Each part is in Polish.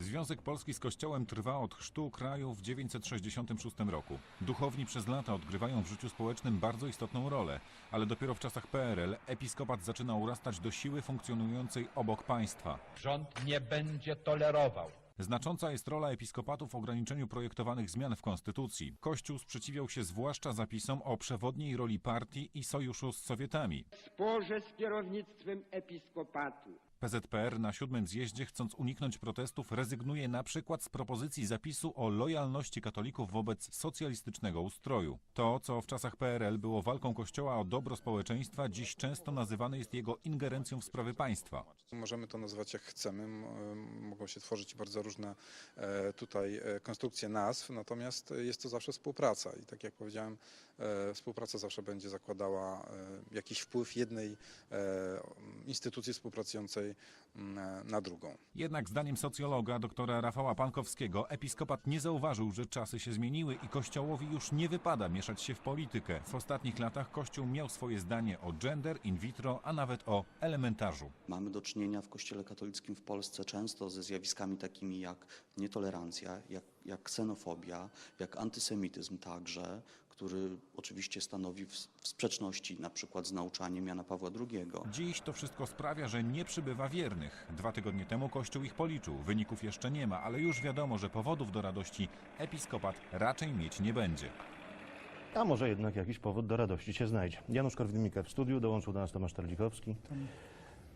Związek Polski z Kościołem trwa od chrztu kraju w 966 roku. Duchowni przez lata odgrywają w życiu społecznym bardzo istotną rolę, ale dopiero w czasach PRL episkopat zaczyna urastać do siły funkcjonującej obok państwa. Rząd nie będzie tolerował Znacząca jest rola episkopatu w ograniczeniu projektowanych zmian w konstytucji. Kościół sprzeciwiał się zwłaszcza zapisom o przewodniej roli partii i sojuszu z Sowietami. w sporze z kierownictwem episkopatu. PZPR na siódmym zjeździe, chcąc uniknąć protestów, rezygnuje na przykład z propozycji zapisu o lojalności katolików wobec socjalistycznego ustroju. To, co w czasach PRL było walką Kościoła o dobro społeczeństwa, dziś często nazywane jest jego ingerencją w sprawy państwa. Możemy to nazywać jak chcemy, mogą się tworzyć bardzo różne e, tutaj e, konstrukcje nazw, natomiast jest to zawsze współpraca i tak jak powiedziałem, e, współpraca zawsze będzie zakładała jakiś wpływ jednej instytucji współpracującej na drugą. Jednak zdaniem socjologa doktora Rafała Pankowskiego episkopat nie zauważył, że czasy się zmieniły i Kościołowi już nie wypada mieszać się w politykę. W ostatnich latach Kościół miał swoje zdanie o gender, in vitro, a nawet o elementarzu. Mamy do czynienia w Kościele katolickim w Polsce często ze zjawiskami takimi jak nietolerancja, jak, jak ksenofobia, jak antysemityzm także, który oczywiście stanowi w, sprzeczności na przykład z nauczaniem Jana Pawła II. Dziś to wszystko sprawia, że nie przybywa wiernych. Dwa tygodnie temu Kościół ich policzył. Wyników jeszcze nie ma, ale już wiadomo, że powodów do radości episkopat raczej mieć nie będzie. A może jednak jakiś powód do radości się znajdzie. Janusz Korwin-Mikke w studiu, dołączył do nas Tomasz Terlikowski.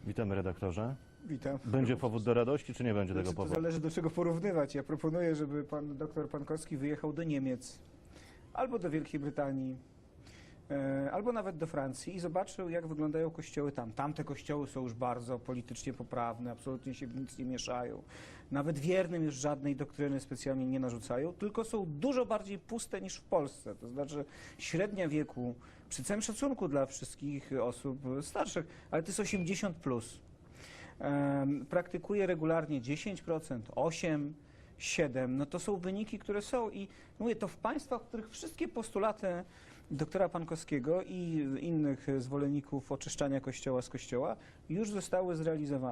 Witamy redaktorze. Witam. Będzie powód do radości, czy nie będzie tego Znaczy, to powodu? zależy do czego porównywać. Ja proponuję, żeby pan doktor Pankowski wyjechał do Niemiec, albo do Wielkiej Brytanii, e, albo nawet do Francji i zobaczył, jak wyglądają kościoły tam. Tamte kościoły są już bardzo politycznie poprawne, absolutnie się w nic nie mieszają. Nawet wiernym już żadnej doktryny specjalnie nie narzucają, tylko są dużo bardziej puste niż w Polsce. To znaczy średnia wieku, przy całym szacunku dla wszystkich osób starszych, ale to jest 80 plus. Praktykuje regularnie 10%, 8%, 7%. No to są wyniki, które są i mówię, to w państwach, w których wszystkie postulaty doktora Pankowskiego i innych zwolenników oczyszczania kościoła z kościoła już zostały zrealizowane.